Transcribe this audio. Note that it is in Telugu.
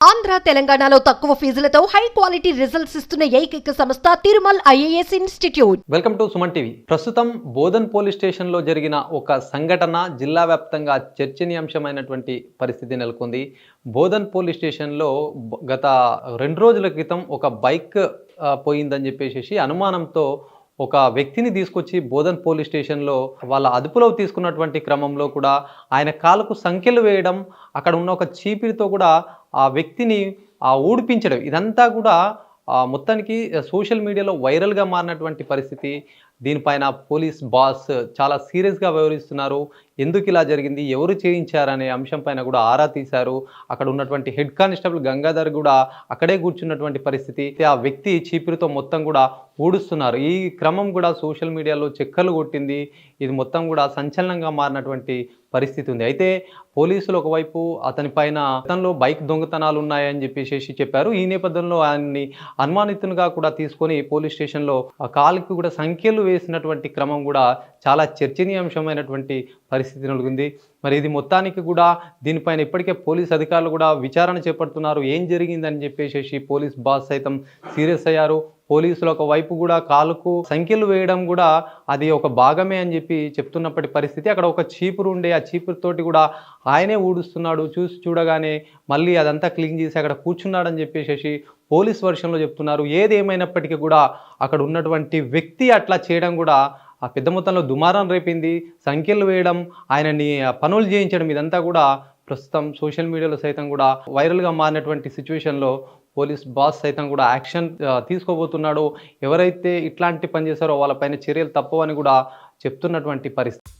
ఆంధ్ర తెలంగాణలో తక్కువ ఫీజులతో హై క్వాలిటీ రిజల్ట్స్ ఇస్తున్న ఏకైక సంస్థ Tirumal IAS institute. Welcome to Suman TV. ప్రస్తుతం బోధన్ పోలీస్ స్టేషన్లో జరిగిన ఒక సంఘటన జిల్లా వ్యాప్తంగా చర్చనీయాంశమైనటువంటి పరిస్థితి నెలకొంది. బోధన్ పోలీస్ స్టేషన్లో గత రెండు రోజుల క్రితం ఒక బైక్ పోయిందని చెప్పేసి అనుమానంతో ఒక వ్యక్తిని తీసుకొచ్చి బోధన్ పోలీస్ స్టేషన్లో వాళ్ళ అదుపులో తీసుకున్నటువంటి క్రమంలో కూడా ఆయన కాలుకు సంఖ్యలు వేయడం అక్కడ ఉన్న ఒక చీపిరితో కూడా ఆ వ్యక్తిని ఆ ఊడిపించడం ఇదంతా కూడా మొత్తానికి సోషల్ మీడియాలో వైరల్గా మారినటువంటి పరిస్థితి. దీనిపైన పోలీస్ బాస్ చాలా సీరియస్గా వ్యవహరిస్తున్నారు. ఎందుకు ఇలా జరిగింది? ఎవరు చేయించారనే అంశం పైన కూడా ఆరా తీశారు. అక్కడ ఉన్నటువంటి హెడ్ కానిస్టేబుల్ గంగాధర్ కూడా అక్కడే కూర్చున్నటువంటి పరిస్థితి. ఆ వ్యక్తి చీపిరితో మొత్తం కూడా ఊడుస్తున్నారు. ఈ క్రమం కూడా సోషల్ మీడియాలో చెక్కలు కొట్టింది. ఇది మొత్తం కూడా సంచలనంగా మారినటువంటి పరిస్థితి ఉంది. అయితే పోలీసులు ఒకవైపు అతని పైన అతనిలో బైక్ దొంగతనాలు ఉన్నాయని చెప్పేసి చెప్పారు. ఈ నేపథ్యంలో ఆయన్ని అనుమానితునిగా కూడా తీసుకొని పోలీస్ స్టేషన్లో ఆ కాలుకి కూడా సంఖ్యలు వేసినటువంటి క్రమం కూడా చాలా చర్చనీయాంశమైనటువంటి పరిస్థితి నెలకొంది మరి ఇది మొత్తానికి కూడా దీనిపైన ఇప్పటికే పోలీస్ అధికారులు కూడా విచారణ చేపడుతున్నారు. ఏం జరిగిందని చెప్పేసి పోలీస్ బాస్ సైతం సీరియస్ అయ్యారు. పోలీసులు ఒక వైపు కూడా కాలుకు సంఖ్యలు వేయడం కూడా అది ఒక భాగమే అని చెప్పి చెప్తున్నప్పటి పరిస్థితి. అక్కడ ఒక చీపురు ఉండే ఆ చీపురుతోటి కూడా ఆయనే ఊడుస్తున్నాడు. చూసి చూడగానే మళ్ళీ అదంతా క్లీన్ చేసి అక్కడ కూర్చున్నాడని చెప్పేసి పోలీస్ వర్షంలో చెప్తున్నారు. ఏదేమైనప్పటికీ కూడా అక్కడ ఉన్నటువంటి వ్యక్తి అట్లా చేయడం కూడా ఆ పెద్ద మొత్తంలో దుమారం రేపింది. సంఖ్యలు వేయడం ఆయనని పనులు చేయించడం ఇదంతా కూడా ప్రస్తుతం సోషల్ మీడియాలో సైతం కూడా వైరల్గా మారినటువంటి సిచ్యువేషన్లో పోలీస్ బాస్ సైతం కూడా యాక్షన్ తీసుకోబోతున్నాడో తీసుకోబోతున్నాడు. ఎవరైతే ఇట్లాంటి పని చేశారో వాళ్ళపైన చర్యలు తప్పవని కూడా చెప్తున్నటువంటి పరిస్థితి.